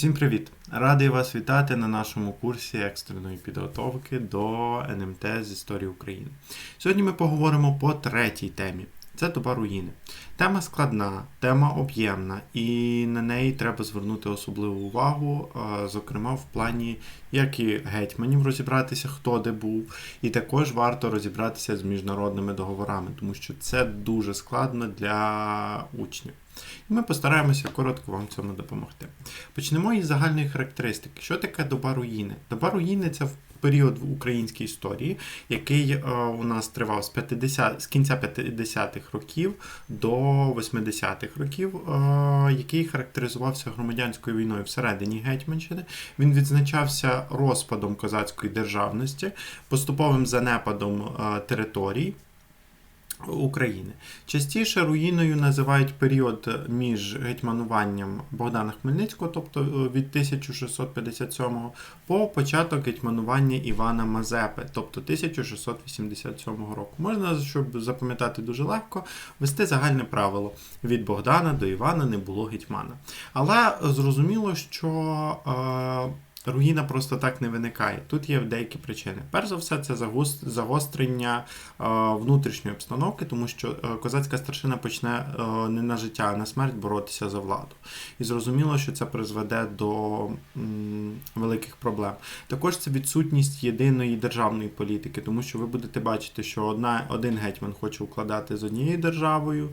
Всім привіт! Радий вас вітати на нашому курсі екстреної підготовки до НМТ з історії України. Сьогодні ми поговоримо по третій темі. Це доба руїни. Тема складна, тема об'ємна, і на неї треба звернути особливу увагу, зокрема в плані як і гетьманів розібратися, хто де був, і також варто розібратися з міжнародними договорами, тому що це дуже складно для учнів. І ми постараємося коротко вам цьому допомогти. Почнемо із загальної характеристики. Що таке доба руїни? Доба руїни це в період в українській історії, який е, у нас тривав з 50, з кінця 50-х років до 80-х років, е, який характеризувався громадянською війною всередині Гетьманщини. Він відзначався розпадом козацької державності, поступовим занепадом е, територій. України. Частіше руїною називають період між гетьмануванням Богдана Хмельницького, тобто е, від 1657 по початок гетьманування Івана Мазепи, тобто 1687 року. Можна, щоб запам'ятати дуже легко, вести загальне правило: від Богдана до Івана не було гетьмана. Але зрозуміло, що. Е, Руїна просто так не виникає. Тут є деякі причини. Перш за все, це загострення е, внутрішньої обстановки, тому що е, козацька старшина почне е, не на життя, а на смерть боротися за владу. І зрозуміло, що це призведе до великих проблем. Також це відсутність єдиної державної політики, тому що ви будете бачити, що одна, один гетьман хоче укладати з однією державою.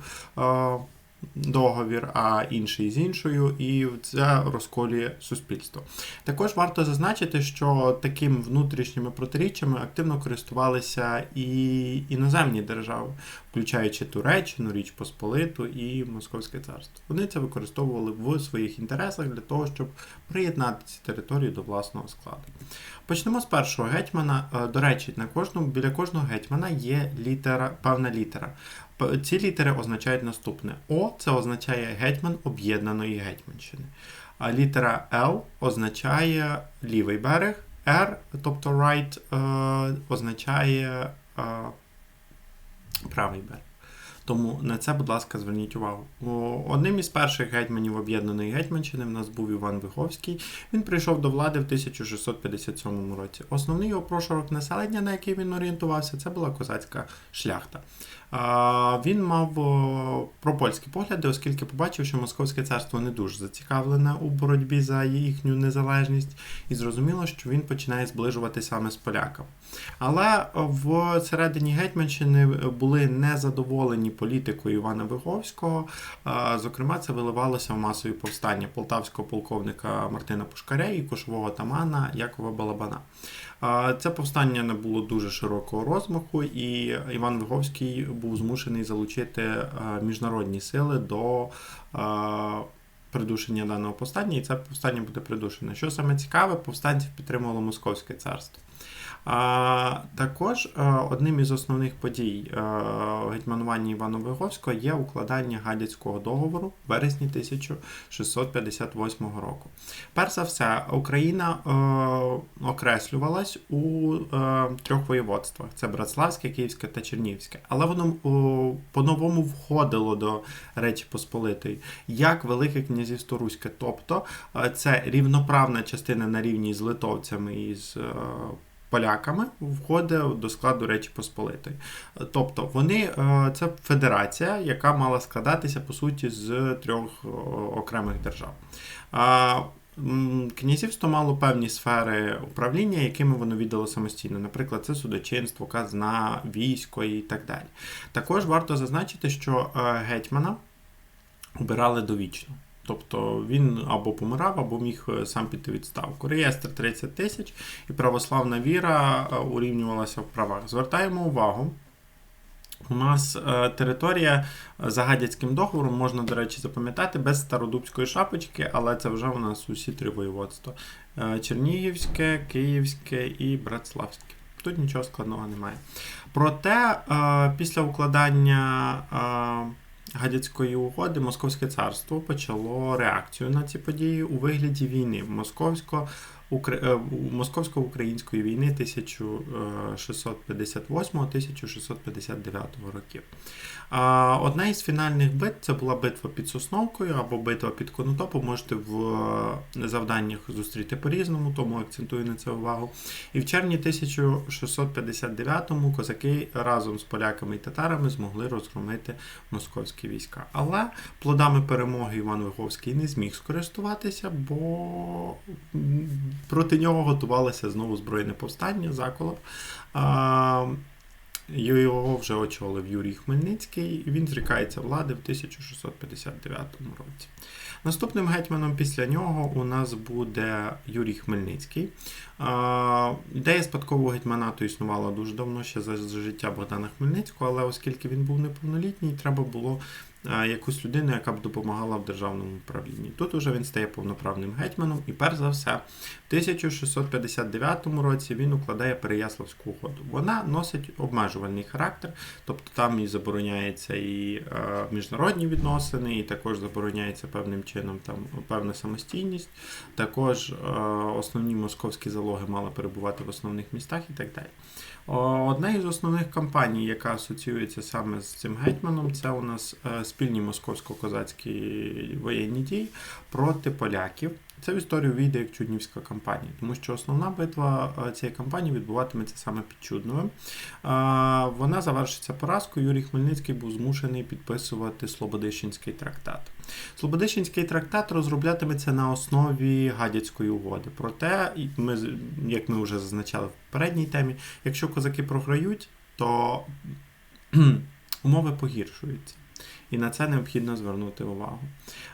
Договір, а інший з іншою, і це розколює суспільство. Також варто зазначити, що такими внутрішніми протиріччями активно користувалися і іноземні держави, включаючи Туреччину, Річ Посполиту і Московське царство. Вони це використовували в своїх інтересах для того, щоб приєднати ці території до власного складу. Почнемо з першого гетьмана. Е, До речі, на кожному біля кожного гетьмана є літера, певна літера. Ці літери означають наступне: О це означає гетьман об'єднаної Гетьманщини. А літера Л означає лівий берег, Р, тобто right, е, означає е, правий берег. Тому на це, будь ласка, зверніть увагу. Одним із перших гетьманів об'єднаної Гетьманщини в нас був Іван Виховський. Він прийшов до влади в 1657 році. Основний його прошарок населення, на який він орієнтувався, це була козацька шляхта. Він мав пропольські погляди, оскільки побачив, що Московське царство не дуже зацікавлене у боротьбі за їхню незалежність, і зрозуміло, що він починає зближувати саме з поляками. Але в середині Гетьманщини були незадоволені політикою Івана Виговського. Зокрема, це виливалося в масові повстання полтавського полковника Мартина Пушкаря і кошового тамана Якова Балабана. Це повстання не було дуже широкого розмаху, і Іван Виговський був змушений залучити міжнародні сили до придушення даного повстання, і це повстання буде придушене. Що саме цікаве, повстанців підтримувало Московське царство. А, також е, одним із основних подій е, гетьманування Івана Виговського є укладання Гадяцького договору в вересні 1658 року. Перш за все, Україна е, окреслювалась у трьох воєводствах: це Братславське, Київське та Чернігівське. Але воно по-новому входило до Речі Посполитої як Велике князівство Руське. Тобто це рівноправна частина на рівні з литовцями і з. Поляками входить до складу Речі Посполитої. Тобто вони е, це федерація, яка мала складатися по суті з трьох е, окремих держав. Князівство мало певні сфери управління, якими воно віддало самостійно. Наприклад, це судочинство, казна, військо і так далі. Також варто зазначити, що е, гетьмана обирали довічно. Тобто він або помирав, або міг е, сам піти відставку. Реєстр 30 тисяч і православна віра е, урівнювалася в правах. Звертаємо увагу. У нас е, територія за гадяцьким договором можна, до речі, запам'ятати без стародубської шапочки, але це вже у нас усі три воєводства: Чернігівське, Київське і Братславське. Тут нічого складного немає. Проте, після укладання Гадяцької угоди Московське царство почало реакцію на ці події у вигляді війни. Московсько Московсько-української війни е, 1658-1659 років. Одна із фінальних битв це була битва під Сосновкою або битва під Конотопом. Можете в е, завданнях зустріти по-різному, тому акцентую на це увагу. І в червні 1659-му козаки разом з поляками і татарами змогли розгромити московські війська. Але плодами перемоги Іван Виговський не зміг скористуватися, бо проти нього готувалося знову збройне повстання, заколот. Його вже очолив Юрій Хмельницький, і він зрікається влади в 1659 році. Наступним гетьманом після нього у нас буде Юрій Хмельницький. Ідея спадкового гетьманату існувала дуже давно, ще за життя Богдана Хмельницького, але оскільки він був неповнолітній, треба було якусь людину, яка б допомагала в державному управлінні. Тут уже він стає повноправним гетьманом, і перш за все, в 1659 році він укладає Переяславську угоду. Вона носить обмежувальний характер, тобто там і забороняється і е, міжнародні відносини, і також забороняється певним чином там певна самостійність. Також е, основні московські залоги мали перебувати в основних містах і так далі. Одна із основних кампаній, яка асоціюється саме з цим гетьманом, це у нас е, спільні московсько-козацькі воєнні дії проти поляків. Це в історію війде як Чуднівська кампанія, тому що основна битва е, цієї кампанії відбуватиметься саме під Чудновим. Е, Вона завершиться поразкою. Юрій Хмельницький був змушений підписувати Слободищенський трактат. Слободищенський трактат розроблятиметься на основі Гадяцької угоди. Проте, ми, як ми вже зазначали в попередній темі, якщо козаки програють, то умови погіршуються. І на це необхідно звернути увагу.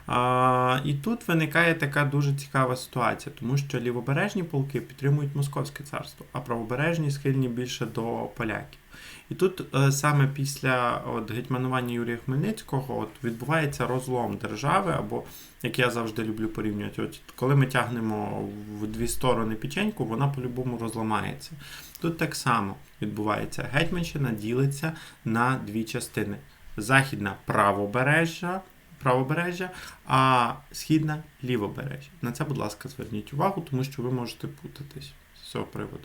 А, і тут виникає така дуже цікава ситуація, тому що лівобережні полки підтримують Московське царство, а правобережні схильні більше до поляків. І тут е, саме після от, гетьманування Юрія Хмельницького от, відбувається розлом держави, або, як я завжди люблю порівнювати, от, коли ми тягнемо в дві сторони печеньку, вона по-любому розламається. Тут так само відбувається. Гетьманщина ділиться на дві частини: західна правобережжя, правобережжя, а східна лівобережжя. На це, будь ласка, зверніть увагу, тому що ви можете путатись з цього приводу.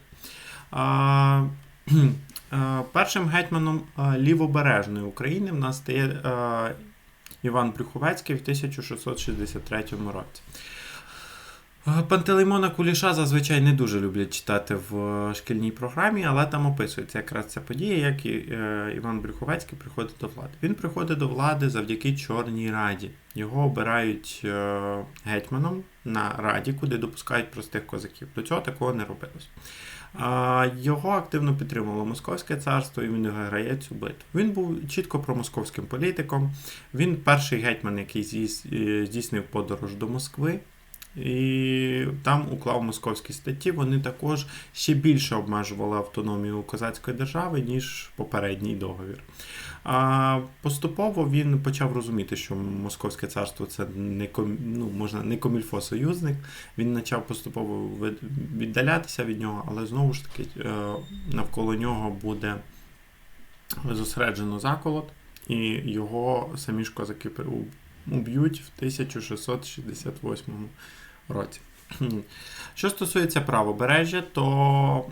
А, першим гетьманом лівобережної України в нас стає Іван Брюховецький в 1663 році. Пантелеймона Куліша зазвичай не дуже люблять читати в е, шкільній програмі, але там описується якраз ця подія, як і, е, Іван Брюховецький приходить до влади. Він приходить до влади завдяки Чорній Раді. Його обирають е, гетьманом на раді, куди допускають простих козаків. До цього такого не робилось. Його активно підтримувало Московське царство, і він виграє цю битву. Він був чітко промосковським політиком. Він перший гетьман, який здійснив подорож до Москви. І там уклав московські статті. Вони також ще більше обмежували автономію козацької держави, ніж попередній договір. А поступово він почав розуміти, що Московське царство це не ком, ну, можна не комільфо союзник. Він почав поступово віддалятися від нього, але знову ж таки е, навколо нього буде зосереджено заколот, і його самі ж козаки уб'ють в 1668 році. Що стосується правобережжя, то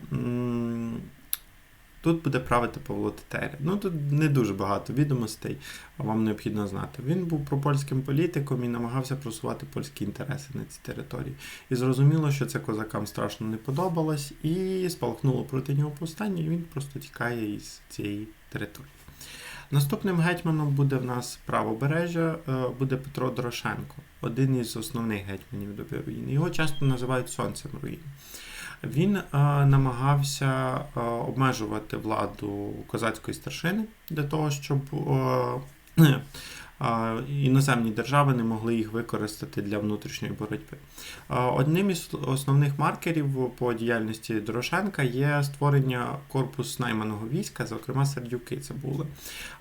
тут буде правити Павло Тетеря. Ну тут не дуже багато відомостей, вам необхідно знати. Він був пропольським політиком і намагався просувати польські інтереси на цій території. І зрозуміло, що це козакам страшно не подобалось, і спалахнуло проти нього повстання, і він просто тікає із цієї території. Наступним гетьманом буде в нас правобережжя, е, буде Петро Дорошенко, один із основних гетьманів доби руїни. Його часто називають сонцем руїн. Він е, намагався е, обмежувати владу козацької старшини для того, щоб е, іноземні держави не могли їх використати для внутрішньої боротьби. Одним із основних маркерів по діяльності Дорошенка є створення корпус найманого війська, зокрема сердюки це були.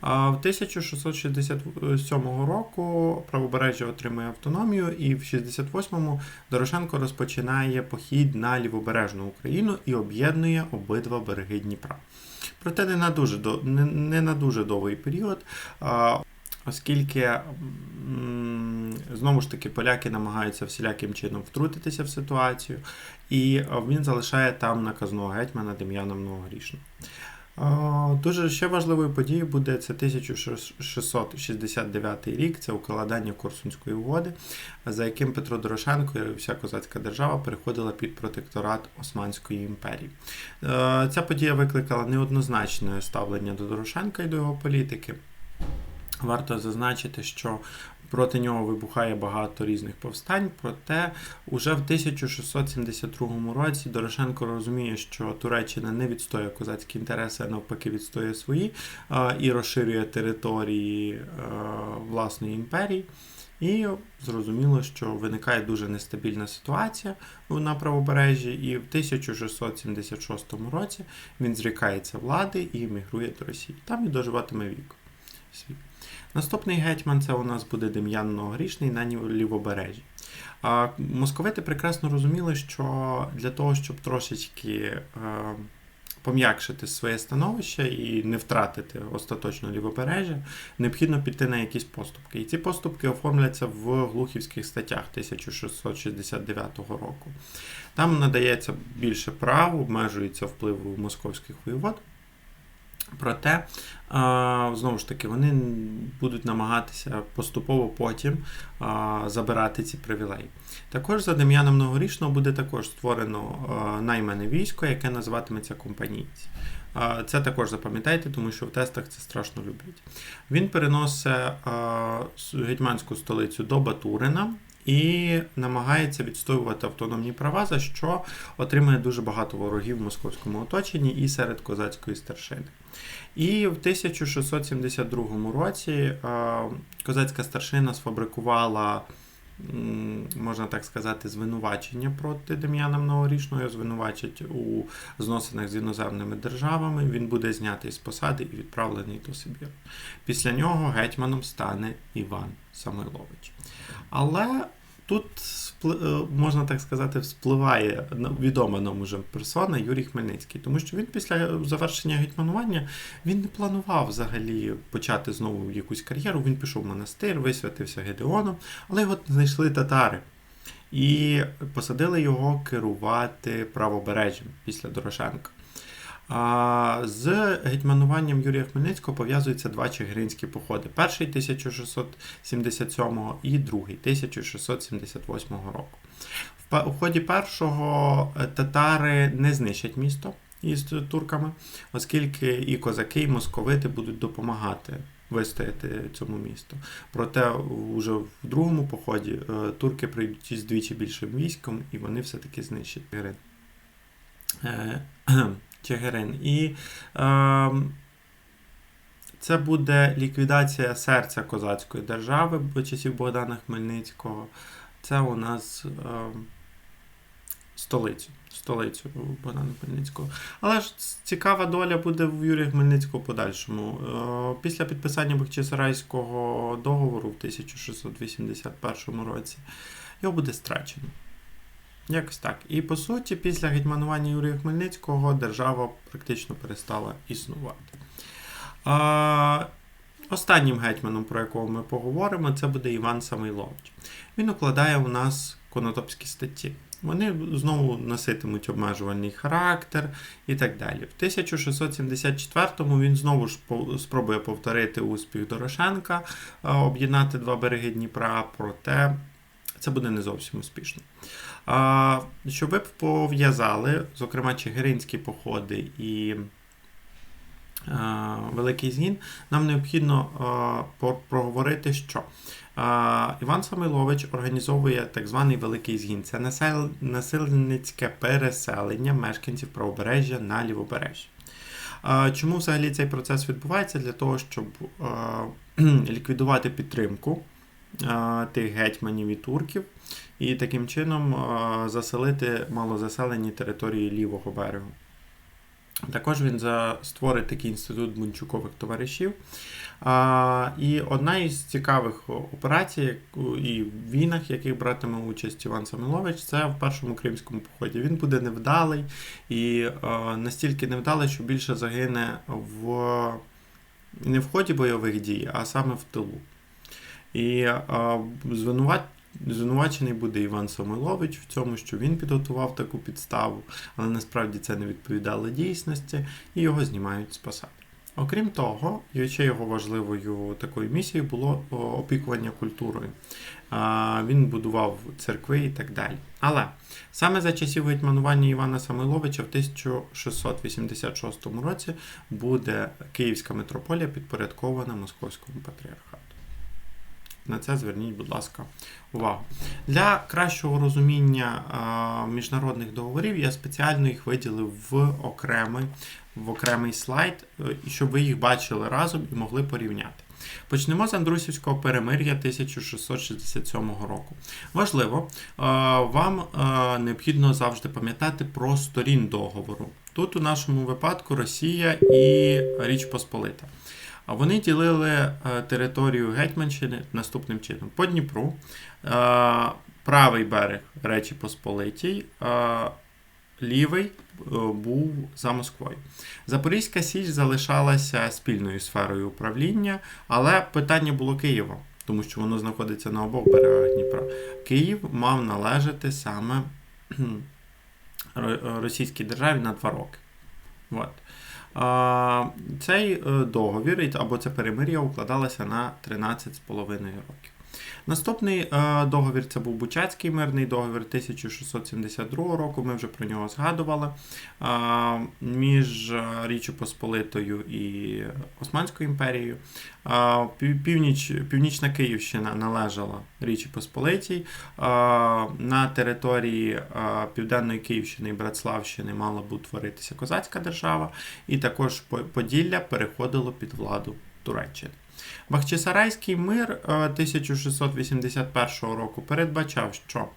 В 1667 року правобережжя отримує автономію, і в 68-му Дорошенко розпочинає похід на лівобережну Україну і об'єднує обидва береги Дніпра. Проте не на дуже, не, не на дуже довгий період. Оскільки знову ж таки поляки намагаються всіляким чином втрутитися в ситуацію, і е, він залишає там наказного гетьмана Дем'яна Многорічного. Е, Дуже ще важливою подією буде це 1669 рік, це укладання Корсунської угоди, за яким Петро Дорошенко і вся козацька держава переходила під протекторат Османської імперії. Е, Ця подія викликала неоднозначне ставлення до Дорошенка і до його політики. Варто зазначити, що проти нього вибухає багато різних повстань, проте уже в 1672 році Дорошенко розуміє, що Туреччина не відстоює козацькі інтереси, а навпаки відстоює свої і розширює території власної імперії. І зрозуміло, що виникає дуже нестабільна ситуація на правобережжі, і в 1676 році він зрікається влади і мігрує до Росії. Там і доживатиме вік. Свій. Наступний гетьман це у нас буде Дем'ян Многорічний на лівобережжі. Московити прекрасно розуміли, що для того, щоб трошечки е, пом'якшити своє становище і не втратити остаточно лівобережжя, необхідно піти на якісь поступки. І ці поступки оформляться в глухівських статтях 1669 року. Там надається більше прав, обмежується вплив московських воєвод. Проте, знову ж таки, вони будуть намагатися поступово потім забирати ці привілеї. Також за Дем'яном Многорічного буде також створено наймане військо, яке називатиметься компанійці. Це також запам'ятайте, тому що в тестах це страшно люблять. Він переносить гетьманську столицю до Батурина. І намагається відстоювати автономні права, за що отримує дуже багато ворогів в московському оточенні і серед козацької старшини. І в 1672 році козацька старшина сфабрикувала, можна так сказати, звинувачення проти Дем'яна Многорічного, звинувачать у зносинах з іноземними державами. Він буде знятий з посади і відправлений до Сибіру. Після нього гетьманом стане Іван Самойлович. Але тут можна так сказати, вспливає відома нам уже персона Юрій Хмельницький, тому що він після завершення гетьманування він не планував взагалі почати знову якусь кар'єру. Він пішов в монастир, висвятився Гедеоном, але його знайшли татари. І посадили його керувати правобережжям після Дорошенка. З гетьмануванням Юрія Хмельницького пов'язуються два чигиринські походи: перший 1677 і другий 1678 року. В ході першого е, татари не знищать місто із турками, оскільки і козаки, і московити будуть допомагати вистояти цьому місту. Проте, вже в другому поході е, турки прийдуть із двічі більшим військом, і вони все-таки знищать Чигирин. Чигирин. І е, це буде ліквідація серця козацької держави в часів Богдана Хмельницького. Це у нас е, столицю. Столицю Богдана Хмельницького. Але ж цікава доля буде в Юрія Хмельницького подальшому. Е, після підписання Бахчисарайського договору в 1681 році його буде страчено. Якось так. І по суті, після гетьманування Юрія Хмельницького держава практично перестала існувати. А, Останнім гетьманом, про якого ми поговоримо, це буде Іван Самойлович. Він укладає у нас конотопські статті. Вони знову носитимуть обмежувальний характер і так далі. В 1674-му він знову ж спробує повторити успіх Дорошенка, об'єднати два береги Дніпра, проте це буде не зовсім успішно. А, Щоб ви пов'язали, зокрема, чигиринські походи і а, Великий Згін, нам необхідно а, проговорити, що а, Іван Самойлович організовує так званий Великий Згін. Це насел... насильницьке переселення мешканців правобережжя на лівобережжя. Чому взагалі цей процес відбувається? Для того, щоб ліквідувати підтримку тих гетьманів і турків, і таким чином заселити малозаселені території лівого берегу. Також він створить такий інститут бунчукових товаришів. І одна із цікавих операцій і в війнах, яких братиме участь Іван Самилович, це в першому кримському поході. Він буде невдалий і настільки невдалий, що більше загине в не в ході бойових дій, а саме в тилу. І е, звинуват... звинувачений буде Іван Самойлович в цьому, що він підготував таку підставу, але насправді це не відповідало дійсності, і його знімають з посади. Окрім того, ще його важливою такою місією було опікування культурою. Він будував церкви і так далі. Але саме за часів гетьманування Івана Самойловича в 1686 році буде Київська митрополія підпорядкована Московському патріархату. На це зверніть, будь ласка, увагу. Для кращого розуміння міжнародних договорів я спеціально їх виділив в окремий, в окремий слайд, щоб ви їх бачили разом і могли порівняти. Почнемо з Андрусівського перемир'я 1667 року. Важливо, вам необхідно завжди пам'ятати про сторін договору. Тут у нашому випадку Росія і Річ Посполита. А Вони ділили е, територію Гетьманщини наступним чином: по Дніпру, е, правий берег Речі Посполитій, е, лівий був за Москвою. Запорізька Січ залишалася спільною сферою управління, але питання було Києва, тому що воно знаходиться на обох берегах Дніпра. Київ мав належати саме російській державі на два роки. От. Цей е, договір або це перемир'я укладалося на 13,5 років. Наступний е, договір це був Бучацький мирний договір 1672 року. Ми вже про нього згадували. А, Між е, Річчю Посполитою і Османською імперією. Пів- Північ, Північна Київщина належала Річі Посполитій. А, На території а, Південної Київщини і Братславщини мала б утворитися козацька держава, і також Поділля переходило під владу Туреччини. Бахчисарайський мир е, 1681 року передбачав, що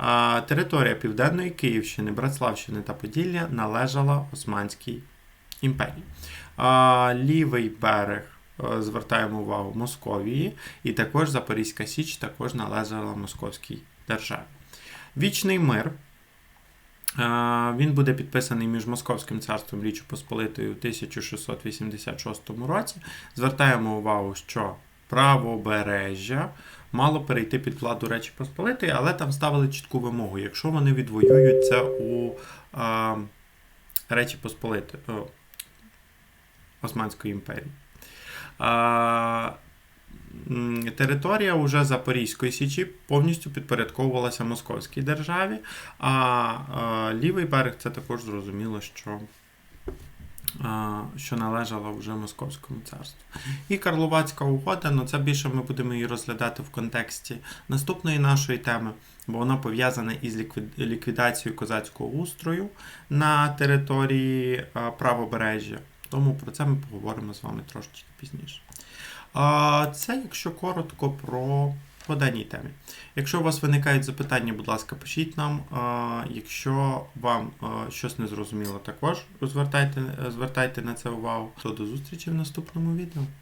е, територія Південної Київщини, Братславщини та Поділля належала Османській імперії. Е, Лівий берег, е, звертаємо увагу, Московії, і також Запорізька Січ також належала Московській державі. Вічний мир. Е, Він буде підписаний між Московським царством Річчю Посполитою у 1686 році. Звертаємо увагу, що правобережжя мало перейти під владу Речі Посполитої, але там ставили чітку вимогу, якщо вони відвоюються у е, Речі Посполитої о, Османської імперії. А, Територія уже Запорізької Січі повністю підпорядковувалася Московській державі, а, а лівий берег це також зрозуміло, що, а, що належало вже Московському царству. І Карловацька угода, ну це більше ми будемо її розглядати в контексті наступної нашої теми, бо вона пов'язана із ліквідацією козацького устрою на території а, правобережжя. Тому про це ми поговоримо з вами трошечки пізніше. А, Це, якщо коротко, про по даній темі. Якщо у вас виникають запитання, будь ласка, пишіть нам. Якщо вам щось не зрозуміло, також звертайте, звертайте на це увагу. То до зустрічі в наступному відео.